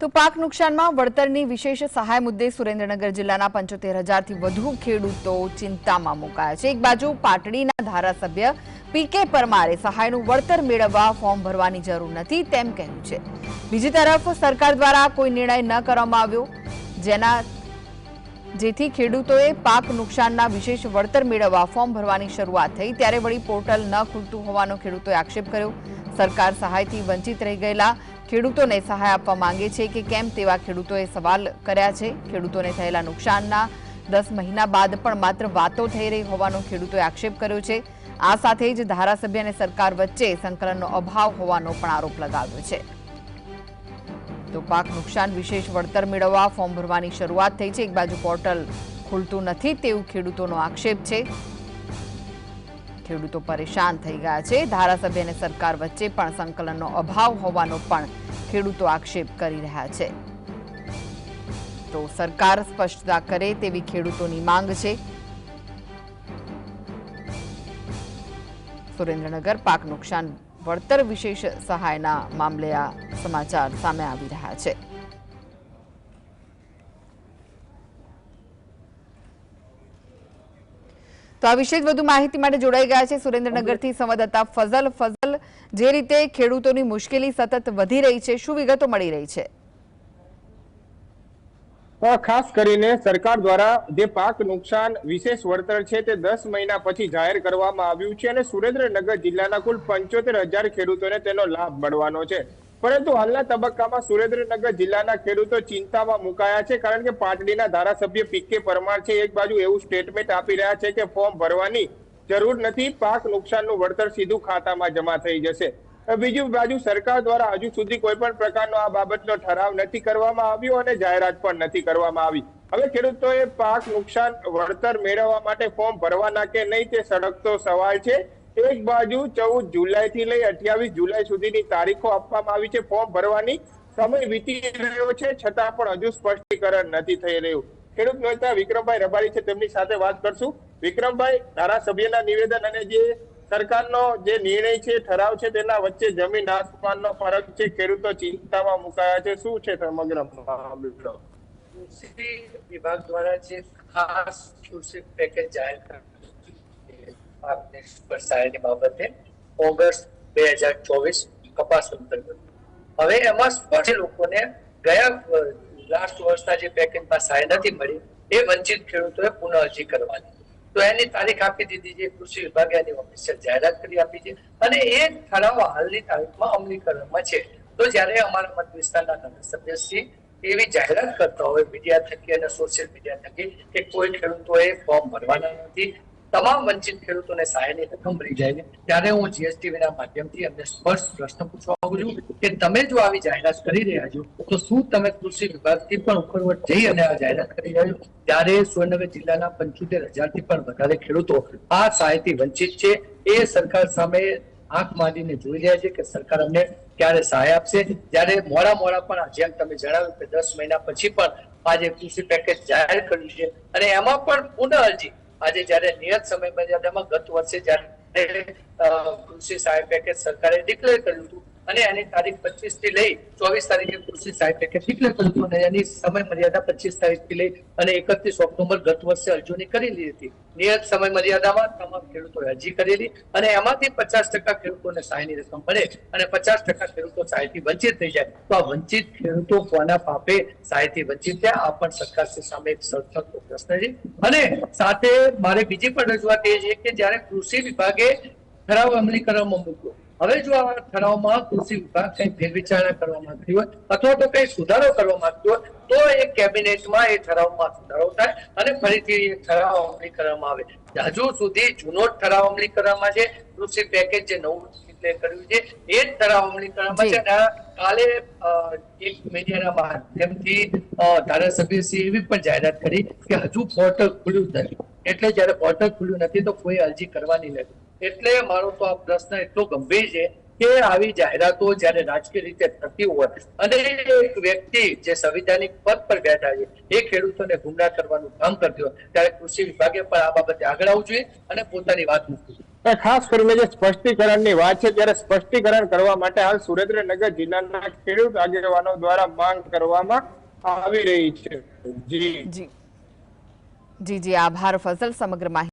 તો પાક નુકસાનમાં વળતરની વિશેષ સહાય મુદ્દે સુરેન્દ્રનગર જિલ્લાના પંચોતેર હજારથી વધુ ખેડૂતો ચિંતામાં મુકાયા છે. એક બાજુ પાટડીના ધારાસભ્ય પીકે પરમારે સહાયનું વળતર મેળવવા ફોર્મ ભરવાની જરૂર નથી તેમ કહ્યું છે. બીજી તરફ સરકાર દ્વારા કોઈ નિર્ણય ન કરવામાં આવ્યો, જેના જેથી ખેડૂતોએ પાક નુકસાનના વિશેષ વળતર મેળવવા ફોર્મ ભરવાની શરૂઆત થઈ. ત્યારે વળી પોર્ટલ ન ખુલતું હોવાનો ખેડૂતોએ આક્ષેપ કર્યો. સરકાર સહાયથી વંચિત રહી ગયેલા ખેડૂતોને સહાય આપવા માંગે છે કે કેમ તેવા ખેડૂતોએ સવાલ કર્યા છે. ખેડૂતોને થયેલા નુકસાનના દસ મહિના બાદ પણ માત્ર વાતો થઈ રહી હોવાનો ખેડૂતોએ આક્ષેપ કર્યો છે. આ સાથે જ ધારાસભ્ય અને સરકાર વચ્ચે સંકલનનો અભાવ હોવાનો પણ આરોપ લગાવ્યો છે. તો પાક નુકસાન વિશેષ વળતર મેળવવા ફોર્મ ભરવાની શરૂઆત થઈ છે. એક બાજુ પોર્ટલ ખુલતું નથી તેવું ખેડૂતોનો આક્ષેપ છે. ખેડૂતો પરેશાન થઈ ગયા છે. ધારાસભ્ય અને સરકાર વચ્ચે પણ સંકલનનો અભાવ હોવાનો પણ ખેડૂતો આક્ષેપ કરી રહ્યા છે. તો સરકાર સ્પષ્ટતા કરે તેવી ખેડૂતોની માંગ છે. સુરેન્દ્રનગર પાક નુકસાન, વળતર વિશેષ સહાયના મામલે આ સમાચાર સામે આવી રહ્યા છે. તો આ વિશે વધુ માહિતી માટે જોડાઈ ગયા છે સુરેન્દ્રનગરથી સંવાદદાતા ફઝલ. ફઝલ, જે રીતે ખેડૂતોની મુશ્કેલી સતત વધી રહી છે, શું વિગતો મળી રહી છે? ખાસ કરીને સરકાર દ્વારા જે પાક નુકસાન વિશેષ વળતર છે તે દસ મહિના પછી જાહેર કરવામાં આવ્યું છે અને સુરેન્દ્રનગર જિલ્લાના કુલ પંચોતેર હજાર ખેડૂતોને તેનો લાભ મળવાનો છે. પરંતુ હાલના તબક્કામાં સુરેન્દ્રનગર જિલ્લાના ખેડૂતો ચિંતામાં મુકાયા છે કારણ કે પાટડીના ધારાસભ્ય પીકે પરમાર છે એક બાજુ એવું સ્ટેટમેન્ટ આપી રહ્યા છે કે ફોર્મ ભરવાની જરૂર નથી, પાક નુકસાનનું વળતર સીધું ખાતામાં જમા થઈ જશે. બીજી બાજુ સરકાર દ્વારા હજુ સુધી કોઈ પણ પ્રકારનો આ બાબતનો ઠરાવ નથી કરવામાં આવ્યો અને જાહેરાત પણ નથી કરવામાં આવી. હવે ખેડૂતોએ પાક નુકસાન વળતર મેળવવા માટે ફોર્મ ભરવાના કે નહીં તે સળગતો સવાલ છે. એક બાજુ ચૌદ જુલાઈ થી લઈ અઠ્યાવીસ જુલાઈ સુધીની તારીખો આપવામાં આવી છે ફોર્મ ભરવાની. સમય વીતી રહ્યો છે, છતાં પણ હજુ સ્પષ્ટીકરણ નથી થઈ રહ્યું. ખેડૂત નેતા વિક્રમભાઈ રબારી છે, તેમની સાથે વાત કરશું. વિક્રમભાઈ, ધારાસભ્યના નિવેદન અને જે સરકારનો જે નિર્ણય છે, ઠરાવ છે, તેના વચ્ચે જમીન આસમાનનો ફરક છે, ખેડૂતો ચિંતામાં મુકાયા છે. શું છે સમગ્ર મામલો? કૃષિ વિભાગ દ્વારા જે ખાસ કૃષિ પેકેજ જાહેર કરવામાં સહાયની બાબતે ઓગસ્ટ બે હજાર ચોવીસ કપાસ અંતર્ગત હવે એમાં સ્પષ્ટ લોકોને ગયા લાસ્ટ વર્ષના જે પેકેજમાં સહાય નથી મળી, એ વંચિત ખેડૂતોએ પુનઃ અરજી કરવાની. તો એની તારીખ આપી દીધી છે, કૃષિ વિભાગે એની ઓફિશિયલ જાહેરાત કરી આપી છે. અને એ ઠરાવ હાલની તારીખમાં અમલીકરણમાં છે. તો જ્યારે અમારા મત વિસ્તારના ધારાસભ્યશ્રી એવી જાહેરાત કરતા હોય મીડિયા થકી અને સોશિયલ મીડિયા થકી કે કોઈ ખેડૂતોએ ફોર્મ ભરવાના નથી તમામ વંચિત ખેડૂતોને સહાયની રકમ મળી જાય છે. ત્યારે હું જીએસટીવી ના માધ્યમથી એમને સ્પષ્ટ પ્રશ્ન પૂછવા માંગુ છું કે તમે જો આવી જાહેરાત કરી રહ્યા છો, તો શું તમે કૃષિ વિભાગથી પણ ઉપરવટ જઈ અને આ જાહેરાત કરી રહ્યા છો? ત્યારે સુરેન્દ્રનગર જિલ્લાના પંચોતેર હજારથી પણ વધારે ખેડૂતો આ સહાયથી વંચિત છે. એ સરકાર સામે આંખ માંડીને જોઈ રહ્યા છે કે સરકાર અમને ક્યારે સહાય આપશે? જ્યારે મોડા મોડા પણ જેમ તમે જણાવ્યું કે દસ મહિના પછી પણ આજે કૃષિ પેકેજ જાહેર કર્યું છે અને એમાં પણ પુનઃ અરજી આજે જ્યારે નિયત સમય મર્યાદામાં ગત વર્ષે જ્યારે કૃષિ સહાય પેકેજ સરકારે ડિક્લેર કર્યું હતું અને એની તારીખ પચીસથી લઈ ચોવીસ તારીખે કૃષિ સાહેબ પેકેજ ડિક્લેર એની સમય મર્યાદા પચીસ તારીખથી લઈ અને એકત્રીસ ઓક્ટોબર ગત વર્ષે અરજીઓની કરી લીધી હતી. નિયત સમય મર્યાદામાં તમામ ખેડૂતોએ અરજી કરેલી અને એમાંથી પચાસ ટકા ખેડૂતોને સહાયની રકમ મળે અને પચાસ ટકા ખેડૂતો સહાયથી વંચિત થઈ જાય. તો આ વંચિત ખેડૂતો કોના પાપે સહાયથી વંચિત થયા? આ પણ સરકાર સામે એક સળસળતો પ્રશ્ન છે. અને સાથે મારે બીજી પણ રજૂઆત એ છે કે જ્યારે કૃષિ વિભાગે ઠરાવ અમલીકરણમાં મૂક્યો હવે જો આ ઠરાવમાં કૃષિ વિભાગ કઈ ફેરવિચારણા કરવા માંગતી હોય અથવા તો કઈ સુધારો કરવા માંગતો હોય તો એ કેબિનેટમાં એ ઠરાવમાં સુધારો થાય અને ફરીથી એ ઠરાવ અમલીકરણમાં આવે. હજુ સુધી જૂનો ઠરાવ અમલી કરવામાં છે કૃષિ પેકેજ જે નવું ડિક્લેર કર્યું છે એ જ ઠરાવ અમલીકરણમાં છે કાલે એક મીડિયાના માધ્યમથી ધારાસભ્યશ્રી એવી પણ જાહેરાત કરી કે હજુ પોર્ટલ ખુલ્યું નથી. એટલે જયારે પોર્ટલ ખુલ્યું નથી તો કોઈ અરજી કરવાની નથી. એટલે મારો તો આ પ્રશ્ન એટલો ગંભીર છે કે આવી જાહેરાતો જ્યારે રાજકીય રીતે થતી હોય અને એક વ્યક્તિ જે સંવિધાનિક પદ પર બેઠા છે એ ખેડૂતોને ગુમરાહ કરવાનું કામ કરતી હોય ત્યારે કૃષિ વિભાગે પણ આ બાબતે આગળ આવવું જોઈએ અને પોતાની વાત મૂકવી જોઈએ. ખાસ કરીને જે સ્પષ્ટીકરણની વાત છે ત્યારે સ્પષ્ટીકરણ કરવા માટે હાલ સુરેન્દ્રનગર જિલ્લાના ખેડૂત આગેવાનો દ્વારા માંગ કરવામાં આવી રહી છે. જી. જી. જી જી. આભાર ફઝલ સમગ્ર માહિતી